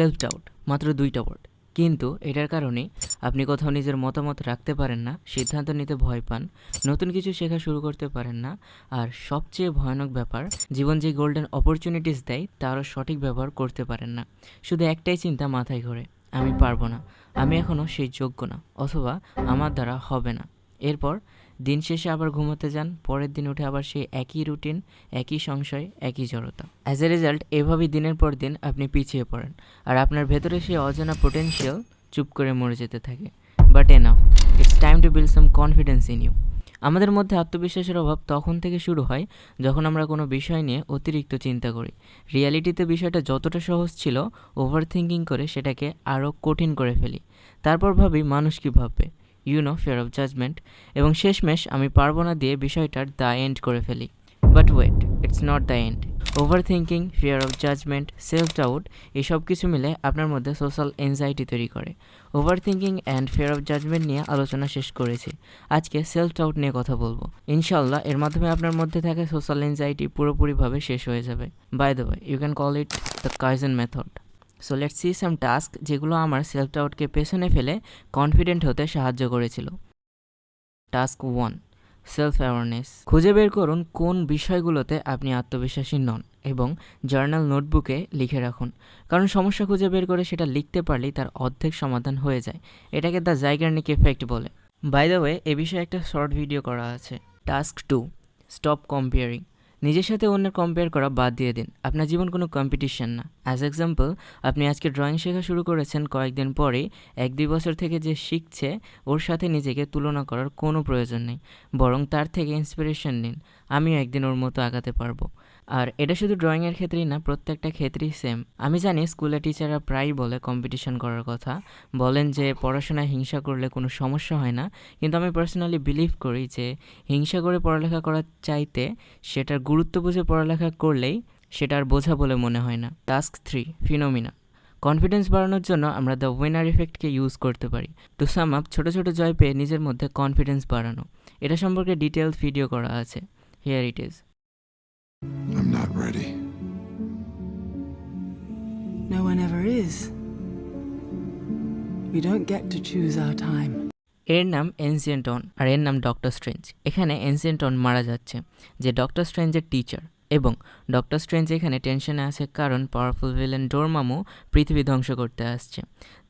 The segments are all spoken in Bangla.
সেলফ ডাউট মাত্র দুইটা ওয়ার্ড কিন্তু এটার কারণে আপনি কোথাও নিজের মতামত রাখতে পারেন না, সিদ্ধান্ত নিতে ভয় পান, নতুন কিছু শেখা শুরু করতে পারেন না, আর সবচেয়ে ভয়ানক ব্যাপার, জীবন যে গোল্ডেন অপরচুনিটিস দেয়, তারও সঠিক ব্যবহার করতে পারেন না। শুধু একটাই চিন্তা মাথায় ঘোরে, আমি পারব না, আমি এখনও সেই যোগ্য না, অথবা আমার দ্বারা হবে না। এরপর দিন শেষে আবার ঘুমোতে যান, পরের দিন উঠে আবার সেই একই রুটিন একই সংশয়, একই জড়তা। অ্যাজ এ রেজাল্ট এভাবেই দিনের পর দিন আপনি পিছিয়ে পড়েন। আর আপনার ভেতরে সেই অজানা পোটেনশিয়াল চুপ করে মরে যেতে থাকে। But enough it's time to build some confidence in you আমাদের মধ্যে আত্মবিশ্বাসের অভাব তখন থেকে শুরু হয় যখন আমরা কোনো বিষয় নিয়ে অতিরিক্ত চিন্তা করি। রিয়ালিটিতে বিষয়টা যতটা সহজ ছিল ওভার থিঙ্কিং করে সেটাকে আরও কঠিন করে ফেলি। তারপর ভাবি মানুষ কী ভাববে? You know fear of judgement এবং শেষমেশ আমি পারব না দিয়ে বিষয়টার দ্য এন্ড করে ফেলি। But wait it's not the end overthinking fear of judgement self doubt এই সব কিছু মিলে আপনার মধ্যে সোশ্যাল এনজাইটি তৈরি করে। Overthinking and fear of judgement নিয়ে আলোচনা শেষ করেছি। আজকে সেলফ ডাউট নিয়ে কথা বলব। ইনশাল্লাহ এর মাধ্যমে আপনার মধ্যে থাকা সোশ্যাল এনজাইটি পুরোপুরিভাবে শেষ হয়ে যাবে। By the way you can call it the kaizen method so let's see some task যেগুলো আমার সেলফ ডাউটকে পেছনে ফেলে কনফিডেন্ট হতে সাহায্য করেছিল। টাস্ক ওয়ান সেলফ অ্যাওয়ারনেস খুঁজে বের করুন কোন বিষয়গুলোতে আপনি আত্মবিশ্বাসী নন এবং জার্নাল নোটবুকে লিখে রাখুন। কারণ সমস্যা খুঁজে বের করে সেটা লিখতে পারলেই তার অর্ধেক সমাধান হয়ে যায়। এটাকে দ্য জাইগার্নিক এফেক্ট বলে। বাই দ্য ওয়ে এ বিষয়ে একটা শর্ট ভিডিও করা আছে। টাস্ক টু স্টপ কম্পেয়ারিং নিজের সাথে অন্যের কম্পেয়ার করা বাদ দিয়ে দিন। আপনার জীবন কোনো কম্পিটিশন না। অ্যাজ এক্সাম্পল আপনি আজকে ড্রয়িং শেখা শুরু করেছেন কয়েকদিন পরে এক দুই বছর থেকে যে শিখছে, ওর সাথে নিজেকে তুলনা করার কোনো প্রয়োজন নেই। বরং তার থেকে ইন্সপিরেশন নিন। আমিও একদিন ওর মতো আগাতে পারব। আর এটা শুধু ড্রয়িংয়ের ক্ষেত্রেই না, প্রত্যেকটা ক্ষেত্রেই সেম আমি জানি স্কুলে টিচাররা প্রায়ই বলে কম্পিটিশন করার কথা। বলেন যে পড়াশোনায় হিংসা করলে কোনো সমস্যা হয় না। কিন্তু আমি পার্সোনালি বিলিভ করি যে হিংসা করে পড়ালেখা করার চাইতে সেটার গুরুত্ব বুঝে পড়ালেখা করলেই সেটা আর বোঝা বলে মনে হয় না। টাস্ক থ্রি ফিনোমিনা কনফিডেন্স বাড়ানোর জন্য আমরা দ্য উইনার ইফেক্টকে ইউজ করতে পারি। টু সাম আপ ছোটো ছোটো জয় পেয়ে নিজের মধ্যে কনফিডেন্স বাড়ানো। এটা সম্পর্কে ডিটেলস ভিডিও করা আছে। Here it is I'm not ready. No one ever is. We don't get to choose our time. এর নাম এনসিয়েন্টন আর এর নাম ডক্টর স্ট্রেঞ্জ এখানে এনসিয়েন্টন মারা যাচ্ছে যে ডক্টর স্ট্রেঞ্জের টিচার এবং ডক্টর স্ট্রেঞ্জ এখানে টেনশনে আছে কারণ পাওয়ারফুল ভিলেন ডোরমামু পৃথিবী ধ্বংস করতে আসছে।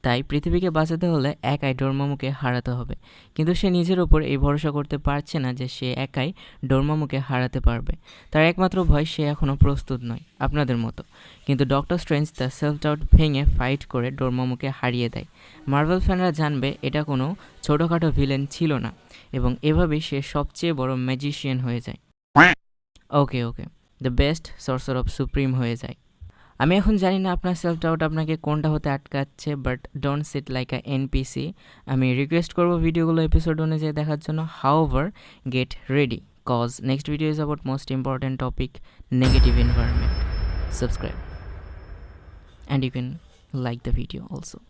তাই পৃথিবীকে বাঁচাতে হলে একাই ডোরমামুকে হারাতে হবে। কিন্তু সে নিজের ওপর এই ভরসা করতে পারছে না যে সে একাই ডোরমামুকে হারাতে পারবে। তার একমাত্র ভয় সে এখনও প্রস্তুত নয় আপনাদের মতো। কিন্তু ডক্টর স্ট্রেঞ্জ তার সেলফ ডাউট ভেঙে ফাইট করে ডোরমামুকে হারিয়ে দেয়। মার্বেল ফ্যানরা জানবে এটা কোনো ছোটোখাটো ভিলেন ছিল না এবং এভাবেই সে সবচেয়ে বড় ম্যাজিশিয়ান হয়ে যায়। Okay okay the best sorcerer of supreme হয়ে যায়। আমি এখন জানি না আপনার সেলফ ডাউট আপনাকে কোনটা হতে আটকাচ্ছে but don't sit like a NPC আমি রিকোয়েস্ট করব ভিডিওগুলো এপিসোড অনুযায়ী দেখার জন্য। However get ready cause next video is about most important topic negative environment subscribe and you can like the video also